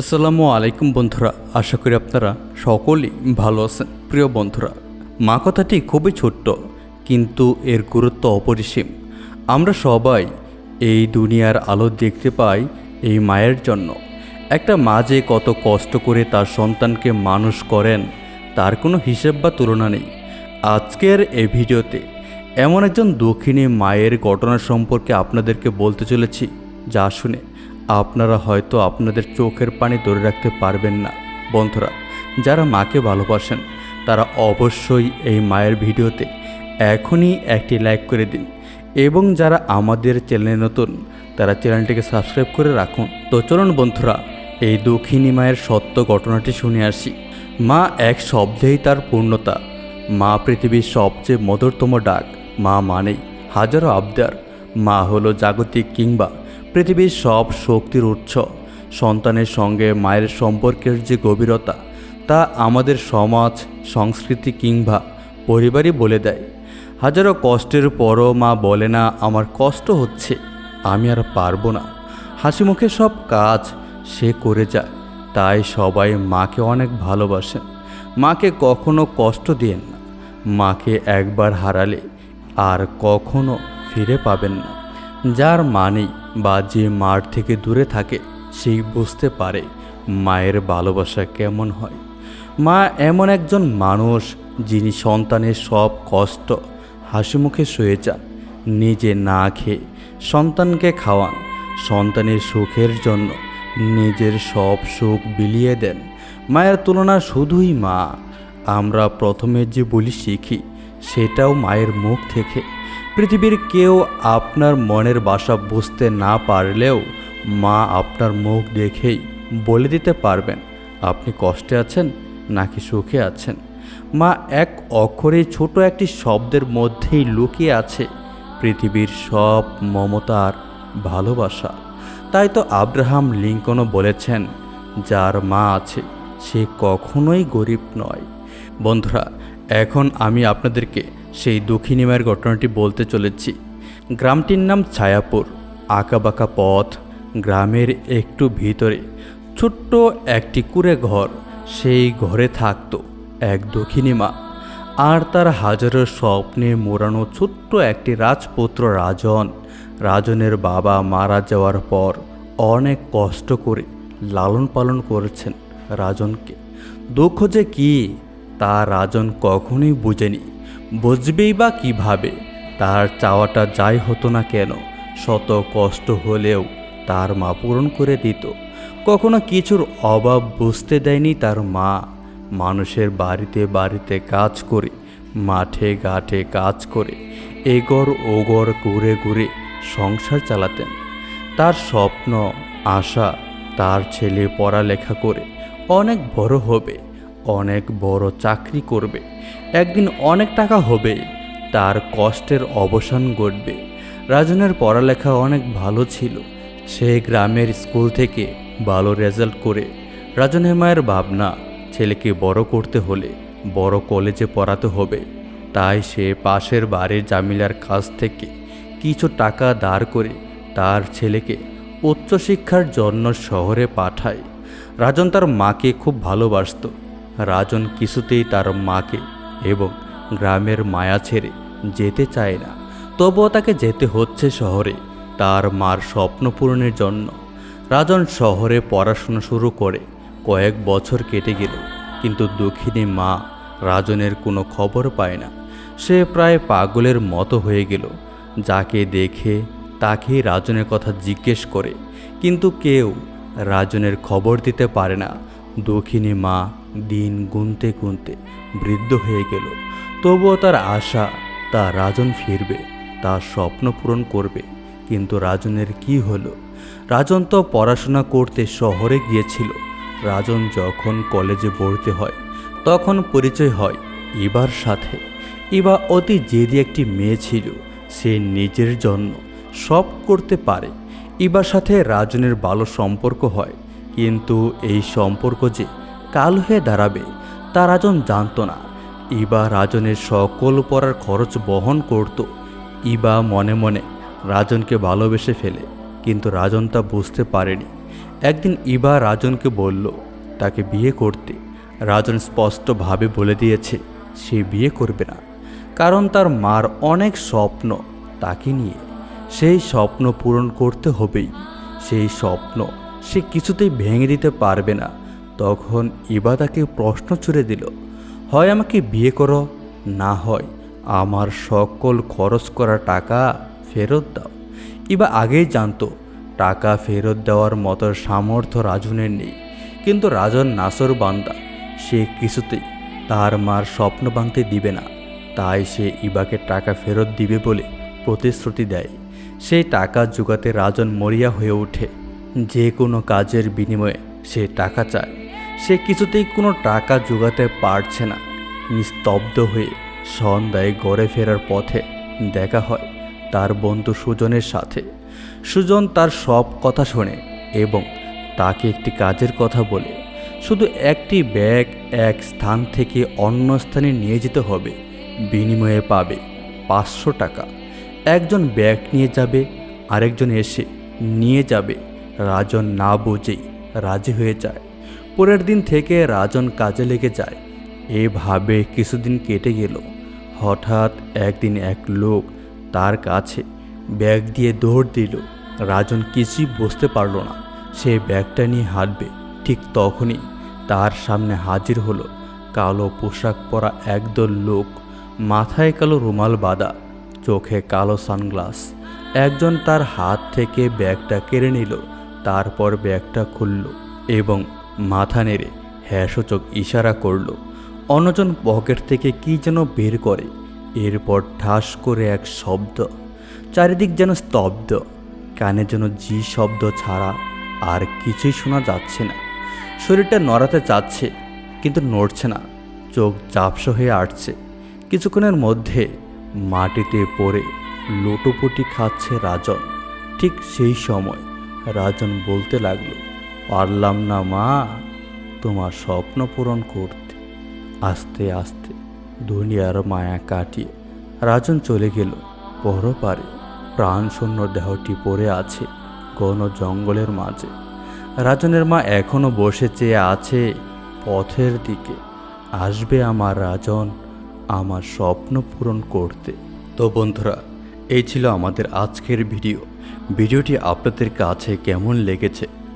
আসসালামু আলাইকুম বন্ধুরা, আশা করি আপনারা সকলেই ভালো আছেন। প্রিয় বন্ধুরা, মা কথাটি খুবই ছোট্ট, কিন্তু এর গুরুত্ব অপরিসীম। আমরা সবাই এই দুনিয়ার আলো দেখতে পাই এই মায়ের জন্য। একটা মা যে কত কষ্ট করে তার সন্তানকে মানুষ করেন, তার কোনো হিসেব বা তুলনা নেই। আজকের এই ভিডিওতে এমন একজন দক্ষিণী মায়ের ঘটনা সম্পর্কে আপনাদেরকে বলতে চলেছি, যা শুনে আপনারা হয়তো আপনাদের চোখের পানি ধরে রাখতে পারবেন না। বন্ধুরা, যারা মাকে ভালোবাসেন, তারা অবশ্যই এই মায়ের ভিডিওতে এখনই একটি লাইক করে দিন এবং যারা আমাদের চ্যানেলে নতুন, তারা চ্যানেলটিকে সাবস্ক্রাইব করে রাখুন। তো চলুন বন্ধুরা, এই দক্ষিণী মায়ের সত্য ঘটনাটি শুনে আসি। মা এক শব্দেই তার পূর্ণতা। মা পৃথিবীর সবচেয়ে মধুরতম ডাক। মা মানেই হাজারো আবদার। মা হলো জাগতিক কিংবা পৃথিবীর সব শক্তির উৎস, সন্তানের সঙ্গে মায়ের সম্পর্কের যে গভীরতা, তা আমাদের সমাজ, সংস্কৃতি কিংবা পরিবারই বলে দেয়। হাজারো কষ্টের পরও মা বলে না, আমার কষ্ট হচ্ছে, আমি আর পারব না। হাসি মুখে সব কাজ সে করে যায়, তাই সবাই মাকে অনেক ভালোবাসেন। মাকে কখনো কষ্ট দিয়েন না, মাকে একবার হারালে আর কখনো ফিরে পাবেন না। যার মানে বা যে মার থেকে দূরে থাকে, সেই বুঝতে পারে মায়ের ভালোবাসা কেমন হয়। মা এমন একজন মানুষ যিনি সন্তানের সব কষ্ট হাসি মুখে শুয়ে যান, নিজে না খেয়ে সন্তানকে খাওয়ান, সন্তানের সুখের জন্য নিজের সব সুখ বিলিয়ে দেন। মায়ের তুলনা শুধুই মা, আমরা প্রথমে যে বলি শিখি, সেটাও মায়ের মুখ থেকে। পৃথিবীর কেউ আপনার মনের বাসা বুঝতে না পারলেও মা আপনার মুখ দেখেই বলে দিতে পারবেন, আপনি কষ্টে আছেন নাকি সুখে আছেন? মা এক অক্ষরে ছোট একটি শব্দের মধ্যেই লুকিয়ে আছে পৃথিবীর সব মমতার ভালোবাসা। তাই তো আব্রাহাম লিঙ্কনও বলেছেন, যার মা আছে, সে কখনোই গরিব নয়। বন্ধুরা, এখন আমি আপনাদেরকে সেই দক্ষিণী মায়ের ঘটনাটি বলতে চলেছি। গ্রামটির নাম ছায়াপুর। আঁকাবাঁকা পথ, গ্রামের একটু ভিতরে। ছোট্ট একটি কুড়ে ঘর, সেই ঘরে থাকতো এক দক্ষিণী মা আর তার হাজারো স্বপ্নে মোড়ানো ছোট্ট একটি রাজপুত্র রাজন। রাজনের বাবা মারা যাওয়ার পর অনেক কষ্ট করে লালন পালন করেছেন রাজনকে। দুঃখ যে কী, তা রাজন কখনোই বুঝেনি। বুঝবেই বা কীভাবে, তার চাওয়াটা যাই হতো না কেন, শত কষ্ট হলেও তার মা পূরণ করে দিত। কখনো কিছুর অভাব বুঝতে দেয়নি তার মা। মানুষের বাড়িতে বাড়িতে কাজ করে, মাঠে ঘাটে কাজ করে, এগর ওগর ঘুরে ঘুরে সংসার চালাতেন। তার স্বপ্ন, আশা, তার ছেলে পড়ালেখা করে অনেক বড় হবে। অনেক বড় চাকরি করবে। একদিন অনেক টাকা হবে, তার কষ্টের অবসান ঘটবে। রাজনের পড়ালেখা অনেক ভালো ছিল। সে গ্রামের স্কুল থেকে ভালো রেজাল্ট করে। রাজনের মায়ের ভাবনা, ছেলেকে বড় করতে হলে বড় কলেজে পড়াতে হবে। তাই সে পাশের বাড়ির জামিলার কাছ থেকে কিছু টাকা দাঁড় করে তার ছেলেকে উচ্চশিক্ষার জন্য শহরে পাঠায়। রাজন তার মাকে খুব ভালোবাসত। রাজন কিছুতেই তার মাকে এবং গ্রামের মায়া ছেড়ে যেতে চায় না। তবুও তাকে যেতে হচ্ছে শহরে। তার মার স্বপ্ন পূরণের জন্য। রাজন শহরে পড়াশোনা শুরু করে। কয়েক বছর কেটে গেল কিন্তু দক্ষিণী মা রাজনের কোনো খবর পায় না। সে প্রায় পাগলের মতো হয়ে গেল। যাকে দেখে তাকেই রাজনের কথা জিজ্ঞেস করে। কিন্তু কেউ রাজনের খবর দিতে পারে না। দক্ষিণী মা দিন গুনতে গুনতে বৃদ্ধ হয়ে গেল। তবুও তার আশা, তা রাজন ফিরবে তার স্বপ্ন পূরণ করবে। কিন্তু রাজনের কি হলো? রাজন তো পড়াশোনা করতে শহরে গিয়েছিল। রাজন যখন কলেজে পড়তে হয়, তখন পরিচয় হয় ইবার সাথে। ইবা অতি জেদি একটি মেয়ে ছিল, সে নিজের জন্য সব করতে পারে। ইবার সাথে রাজনের ভালো সম্পর্ক হয়, কিন্তু এই সম্পর্ক যে কাল হয়ে দাঁড়াবে, তা রাজন জানতো না। ইবা রাজনের সকল পড়ার খরচ বহন করত। ইবা মনে মনে রাজনকে ভালোবেসে ফেলে, কিন্তু রাজন তা বুঝতে পারেনি। একদিন ইবা রাজনকে বলল, তাকে বিয়ে করতে। রাজন স্পষ্টভাবে বলে দিয়েছে, সে বিয়ে করবে না। কারণ তার মার অনেক স্বপ্ন তাকে নিয়ে। সেই স্বপ্ন পূরণ করতে হবেই। সেই স্বপ্ন সে কিছুতেই ভেঙে দিতে পারবে না। তখন ইবা তাকে প্রশ্ন ছুড়ে দিল, হয় আমাকে বিয়ে করো? না হয়। আমার সকল খরচ করা টাকা ফেরত দাও। ইবা আগেই জানতো, টাকা ফেরত দেওয়ার মতো সামর্থ্য রাজনের নেই। কিন্তু রাজন নাসর বান্দা, সে কিছুতেই তার মার স্বপ্ন ভাঙতে দিবে না। তাই সে ইবাকে টাকা ফেরত দিবে বলে প্রতিশ্রুতি দেয়। সেই টাকা জোগাতে রাজন মরিয়া হয়ে ওঠে। যে কোনো কাজের বিনিময়ে সে টাকা চায়। সে কিছুতেই কোনো টাকা জোগাতে পারছে না। নিস্তব্ধ হয়ে সন্ধ্যায় গড়ে ফেরার পথে দেখা হয় তার বন্ধু সুজনের সাথে। সুজন তার সব কথা শোনে এবং তাকে একটি কাজের কথা বলে। শুধু একটি ব্যাগ এক স্থান থেকে অন্য স্থানে নিয়ে যেতে হবে। বিনিময়ে পাবে পাঁচশো টাকা। একজন ব্যাগ নিয়ে যাবে, আরেকজন এসে নিয়ে যাবে। রাজন না বুঝেই রাজি হয়ে যায়। পরের দিন থেকে রাজন কাজে লেগে যায়। এভাবে কিছুদিন কেটে গেল। হঠাৎ একদিন এক লোক তার কাছে ব্যাগ দিয়ে দৌড় দিল। রাজন কিছুই বুঝতে পারল না। সে ব্যাগটা নিয়ে হাঁটবে। ঠিক তখনই তার সামনে হাজির হলো কালো পোশাক পরা একদল লোক। মাথায় কালো রুমাল বাঁধা, চোখে কালো সানগ্লাস। একজন তার হাত থেকে ব্যাগটা কেড়ে নিল, তারপর ব্যাগটা খুলল এবং মাথা নেড়ে হ্যাঁ সূচক ইশারা করল, অন্যজন পকেট থেকে কি যেন বের করে। এরপর ঠাস করে এক শব্দ, চারিদিক যেন স্তব্ধ, কানে যেন জি শব্দ ছাড়া আর কিছুই শোনা যাচ্ছে না। শরীরটা নড়াতে চাচ্ছে, কিন্তু নড়ছে না, চোখ চাপসা হয়ে আসছে। কিছুক্ষণের মধ্যে মাটিতে পড়ে লোটোপুটি খাচ্ছে রাজন। ঠিক সেই সময় রাজন বলতে লাগল পারলাম না মা, তোমার স্বপ্ন পূরণ করতে। আস্তে আস্তে দুনিয়ার মায়া কাটিয়ে রাজন চলে গেল। পরপারে প্রাণশূন্য দেহটি পড়ে আছে ঘন জঙ্গলের মাঝে। রাজনের মা এখনও বসে চেয়ে আছে পথের দিকে। আসবে আমার রাজন আমার স্বপ্ন পূরণ করতে। তো বন্ধুরা, এই ছিল আমাদের আজকের ভিডিও। ভিডিওটি আপনাদের কাছে কেমন লেগেছে